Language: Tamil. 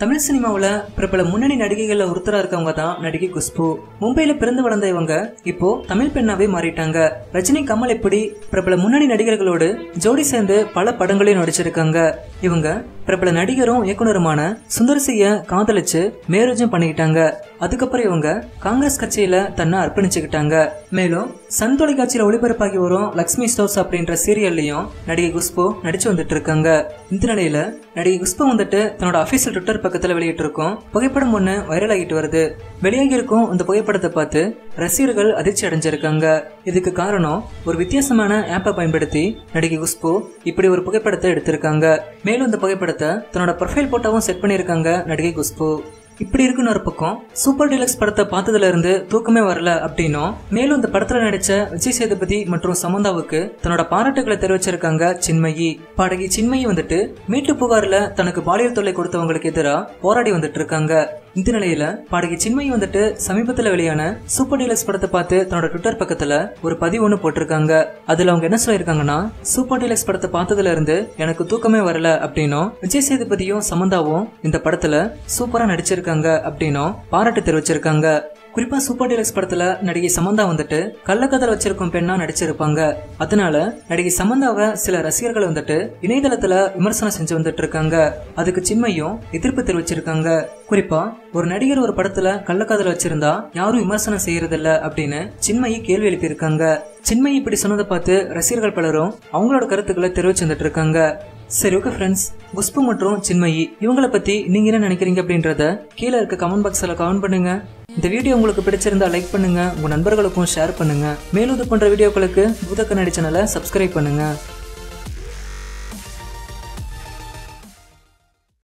தமிழ் சினிமாவில் பிரபல முன்னணி நடிகைகள்ல ஒருத்தரா இருக்கவங்க தான் நடிகை குஷ்பு. மும்பையில பிறந்து வளர்ந்த இவங்க இப்போ தமிழ் பெண்ணாவே மாறிட்டாங்க. ரஜினி கமல் எப்படி பிரபல முன்னணி நடிகர்களோடு ஜோடி சேர்ந்து பல படங்களையும் நடிச்சிருக்காங்க. இவங்க பிரபல நடிகரும் இயக்குனருமான சுந்தர்சிய காதலிச்சு மேரேஜும் பண்ணிக்கிட்டாங்க. அதுக்கப்புறம் இவங்க காங்கிரஸ் கட்சியில தன்னை அர்ப்பணிச்சுக்கிட்டாங்க. மேலும் சன் தொலைக்காட்சியில ஒளிபரப்பாகி வரும் லக்ஷ்மி ஸ்டோர்ஸ் அப்படின்ற சீரியல்லையும் நடிகை குஷ்பு நடிச்சு வந்துட்டு இருக்காங்க இந்த நிலையில நடிகை குஷ்பு வந்துட்டு தன்னோட அபிஷியல் ட்விட்டர் பக்கத்துல வெளியிட்டு இருக்கும் புகைப்படம் ஒண்ணு வைரல் ஆகிட்டு வருது. வெளியாகி இருக்கும் இந்த புகைப்படத்தை பார்த்து ரசிகர்கள் அதிர்ச்சி அடைஞ்சிருக்காங்க. இதுக்கு காரணம் ஒரு வித்தியாசமான ஆப்பை பயன்படுத்தி நடிகை குஷ்பு இப்படி ஒரு புகைப்படத்தை எடுத்திருக்காங்க. மேலும் இந்த புகைப்படத்தை தன்னோட ப்ரொஃபைல் போட்டோவும் செட் பண்ணியிருக்காங்க நடிகை குஷ்பு. இப்படி இருக்குன்னு ஒரு பக்கம் சூப்பர் டீலக்ஸ் படத்தை பார்த்ததுல இருந்து தூக்கமே வரல அப்படின்னும் மேலும் இந்த படத்துல நடிச்ச விஜய் சேதுபதி மற்றும் சமந்தாவுக்கு தன்னோட பாராட்டுகளை தெரிவிச்சிருக்காங்க சின்மயி. பாடகி சின்மயி வந்துட்டு மீட்டு புகார்ல தனக்கு பாலியல் தொல்லை கொடுத்தவங்களுக்கு எதிராக போராடி வந்துட்டு இருக்காங்க. இந்த நிலையில பாடகி சின்மயி வந்துட்டு சமீபத்துல வெளியான சூப்பர் டீலக்ஸ் படத்தை பார்த்து தன்னோட ட்விட்டர் பக்கத்துல ஒரு பதிவு ஒன்று போட்டிருக்காங்க. அதுல அவங்க என்ன சொல்லியிருக்காங்கன்னா சூப்பர் டீலக்ஸ் படத்தை பார்த்ததுல இருந்து எனக்கு தூக்கமே வரல அப்படின்னும் விஜய் சேதுபதியும் சமந்தாவும் இந்த படத்துல சூப்பரா நடிச்சிருக்காங்க அப்படின்னும் பாராட்டு தெரிவிச்சிருக்காங்க. குறிப்பா சூப்பர் டீலக்ஸ் படத்துல நடிகை சமந்தா வந்துட்டு கள்ளக்கதல் வச்சிருக்கும் பெண்ணா நடிச்சிருப்பாங்க. அதனால நடிகை சமந்தாவை சில ரசிகர்கள் வந்துட்டு இணையதளத்துல விமர்சனம் செஞ்சு வந்துட்டு இருக்காங்க. அதுக்கு சின்மையும் எதிர்ப்பு தெரிவிச்சிருக்காங்க. குறிப்பா ஒரு நடிகர் ஒரு படத்துல கள்ளக்காதல் வச்சிருந்தா யாரும் விமர்சனம் செய்யறதில்ல அப்படின்னு சின்மயி கேள்வி எழுப்பியிருக்காங்க. சின்மயி இப்படி சொன்னதை பார்த்து ரசிகர்கள் பலரும் அவங்களோட கருத்துக்களை தெரிவிச்சு வந்துட்டு இருக்காங்க. சரி ஓகே ஃப்ரெண்ட்ஸ் குஷ்பு மற்றும் சின்மயி இவங்கள பத்தி நீங்க என்ன நினைக்கிறீங்க அப்படின்றத கீழே இருக்க கமெண்ட் பாக்ஸ்ல கமெண்ட் பண்ணுங்க. இந்த வீடியோ உங்களுக்கு பிடிச்சிருந்தா லைக் பண்ணுங்க உங்க நண்பர்களுக்கும் ஷேர் பண்ணுங்க. மேலும் இது போன்ற வீடியோக்களுக்கு பூத கண்ணாடி சேனலை சப்ஸ்கிரைப் பண்ணுங்க.